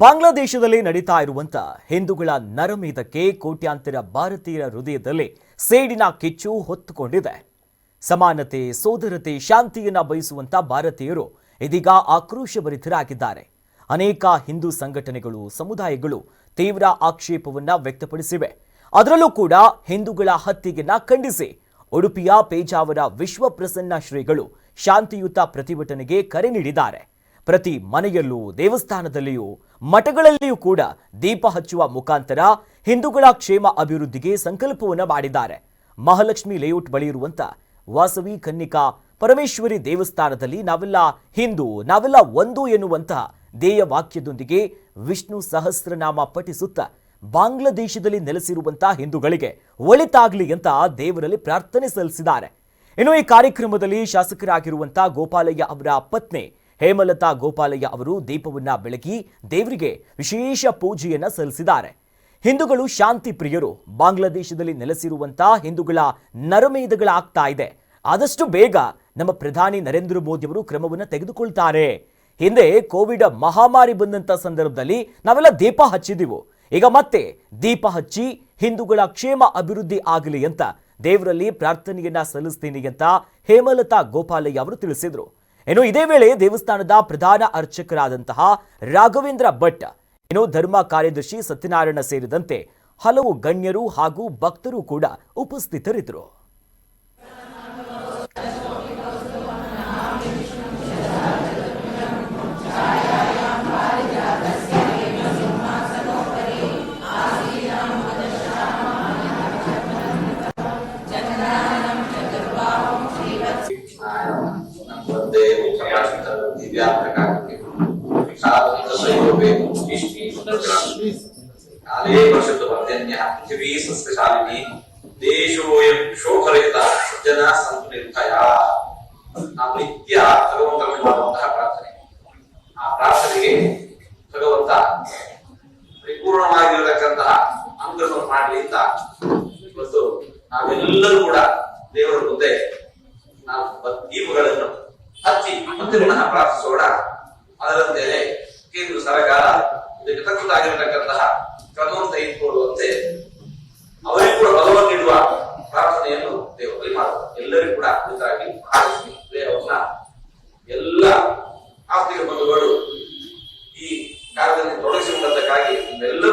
ಬಾಂಗ್ಲಾದೇಶದಲ್ಲಿ ನಡೀತಾ ಇರುವಂಥ ಹಿಂದೂಗಳ ನರಮೇಧಕ್ಕೆ ಕೋಟ್ಯಾಂತರ ಭಾರತೀಯರ ಹೃದಯದಲ್ಲಿ ಸೇಡಿನ ಕಿಚ್ಚು ಹೊತ್ತುಕೊಂಡಿದೆ. ಸಮಾನತೆ, ಸೋದರತೆ, ಶಾಂತಿಯನ್ನ ಬಯಸುವಂಥ ಭಾರತೀಯರು ಇದೀಗ ಆಕ್ರೋಶಭರಿತರಾಗಿದ್ದಾರೆ ಅನೇಕ ಹಿಂದೂ ಸಂಘಟನೆಗಳು, ಸಮುದಾಯಗಳು ತೀವ್ರ ಆಕ್ಷೇಪವನ್ನ ವ್ಯಕ್ತಪಡಿಸಿವೆ. ಅದರಲ್ಲೂ ಕೂಡ ಹಿಂದೂಗಳ ಹತ್ಯೆಯನ್ನು ಖಂಡಿಸಿ ಉಡುಪಿಯ ಪೇಜಾವರ ವಿಶ್ವಪ್ರಸನ್ನ ಶ್ರೀಗಳು ಶಾಂತಿಯುತ ಪ್ರತಿಭಟನೆಗೆ ಕರೆ ನೀಡಿದ್ದಾರೆ. ಪ್ರತಿ ಮನೆಯಲ್ಲೂ, ದೇವಸ್ಥಾನದಲ್ಲಿಯೂ, ಮಠಗಳಲ್ಲಿಯೂ ಕೂಡ ದೀಪ ಹಚ್ಚುವ ಮುಖಾಂತರ ಹಿಂದೂಗಳ ಕ್ಷೇಮ ಅಭಿವೃದ್ಧಿಗೆ ಸಂಕಲ್ಪವನ್ನ ಮಾಡಿದ್ದಾರೆ. ಮಹಾಲಕ್ಷ್ಮಿ ಲೇಔಟ್ ಬಳಿ ಇರುವಂತ ವಾಸವಿ ಕನ್ನಿಕಾ ಪರಮೇಶ್ವರಿ ದೇವಸ್ಥಾನದಲ್ಲಿ ನಾವೆಲ್ಲ ಹಿಂದೂ, ನಾವೆಲ್ಲ ಒಂದು ಎನ್ನುವಂತಹ ಧ್ಯೇಯ ವಾಕ್ಯದೊಂದಿಗೆ ವಿಷ್ಣು ಸಹಸ್ರನಾಮ ಪಠಿಸುತ್ತ ಬಾಂಗ್ಲಾದೇಶದಲ್ಲಿ ನೆಲೆಸಿರುವಂತಹ ಹಿಂದೂಗಳಿಗೆ ಒಳಿತಾಗ್ಲಿ ಅಂತ ದೇವರಲ್ಲಿ ಪ್ರಾರ್ಥನೆ ಸಲ್ಲಿಸಿದ್ದಾರೆ. ಇನ್ನು ಈ ಕಾರ್ಯಕ್ರಮದಲ್ಲಿ ಶಾಸಕರಾಗಿರುವಂತಹ ಗೋಪಾಲಯ್ಯ ಅವರ ಪತ್ನಿ ಹೇಮಲತಾ ಗೋಪಾಲಯ್ಯ ಅವರು ದೀಪವನ್ನ ಬೆಳಗಿ ದೇವರಿಗೆ ವಿಶೇಷ ಪೂಜೆಯನ್ನ ಸಲ್ಲಿಸಿದ್ದಾರೆ. ಹಿಂದೂಗಳು ಶಾಂತಿ ಪ್ರಿಯರು. ಬಾಂಗ್ಲಾದೇಶದಲ್ಲಿ ನೆಲೆಸಿರುವಂತಹ ಹಿಂದೂಗಳ ನರಮೇಧಗಳಾಗ್ತಾ ಇದೆ. ಆದಷ್ಟು ಬೇಗ ನಮ್ಮ ಪ್ರಧಾನಿ ನರೇಂದ್ರ ಮೋದಿ ಅವರು ಕ್ರಮವನ್ನು ತೆಗೆದುಕೊಳ್ತಾರೆ. ಹಿಂದೆ ಕೋವಿಡ್ ಮಹಾಮಾರಿ ಬಂದಂತ ಸಂದರ್ಭದಲ್ಲಿ ನಾವೆಲ್ಲ ದೀಪ ಹಚ್ಚಿದೆವು. ಈಗ ಮತ್ತೆ ದೀಪ ಹಚ್ಚಿ ಹಿಂದೂಗಳ ಕ್ಷೇಮ ಅಭಿವೃದ್ಧಿ ಆಗಲಿ ಅಂತ ದೇವರಲ್ಲಿ ಪ್ರಾರ್ಥನೆಯನ್ನ ಸಲ್ಲಿಸ್ತೀನಿ ಅಂತ ಹೇಮಲತಾ ಗೋಪಾಲಯ್ಯ ಅವರು ತಿಳಿಸಿದರು. ಇನ್ನು ಇದೇ ವೇಳೆ ದೇವಸ್ಥಾನದ ಪ್ರಧಾನ ಅರ್ಚಕರಾದಂತಹ ರಾಘವೇಂದ್ರ ಭಟ್, ಇನ್ನು ಧರ್ಮ ಕಾರ್ಯದರ್ಶಿ ಸತ್ಯನಾರಾಯಣ ಸೇರಿದಂತೆ ಹಲವು ಗಣ್ಯರು ಹಾಗೂ ಭಕ್ತರು ಕೂಡ ಉಪಸ್ಥಿತರಿದ್ದರು. ದಿವ್ಯಾತ್ರ ಕಾಕಕ್ಕೆ ಸಾಧನಸಯೋಪೇ ಮುಷ್ಟಿಷ್ಟಿ ಕಾಲೇ ವರ್ಷತು ಪರ್ಜನ್ಯ ಪೃಥಿವೀ ಸಸ್ಯಶಾಲಿನಿ ದೇಶೋಯಂ ಶೋಕರಹಿತ ಜನ ಸಂತು ನಿರ್ಭಯ ನಾವು ನಿತ್ಯ ಭಗವಂತರಲ್ಲಿ ಮಾಡುವಂತಹ ಪ್ರಾರ್ಥನೆ ಆ ಪ್ರಾರ್ಥನೆಗೆ ಭಗವಂತ ಪರಿಪೂರ್ಣವಾಗಿರತಕ್ಕಂತಹ ಅನುಗ್ರಹವನ್ನು ಮಾಡಲಿ ಅಂತ ಇವತ್ತು ನಾವೆಲ್ಲರೂ ಕೂಡ ದೇವರ ಮುಂದೆ ನಾವು ದೀಪಗಳನ್ನು ಪುನಃ ಪ್ರಾರ್ಥಿಸೋಣ. ಅದರಂತೆ ಕೇಂದ್ರ ಸರ್ಕಾರ ಇದಕ್ಕೆ ತಕ್ಕದಾಗಿರತಕ್ಕಂತಹ ಕ್ರಮವನ್ನು ತೆಗೆದುಕೊಳ್ಳುವಂತೆ ಅವರಿಗೂ ಕೂಡ ಬಲವನ್ನು ನೀಡುವ ಪ್ರಾರ್ಥನೆಯನ್ನು ದೇವರಲ್ಲಿ ಮಾಡುವ ಎಲ್ಲರಿಗೂ ಕೂಡ ಕುರಿತಾಗಿ ದೇವರನ್ನ ಎಲ್ಲ ಆರ್ಥಿಕ ಬಂಧುಗಳು ಈ ಕಾರ್ಯದಲ್ಲಿ ಅಭಿನಂದಿಸ್ತಾ ಇದ್ದೇವೆ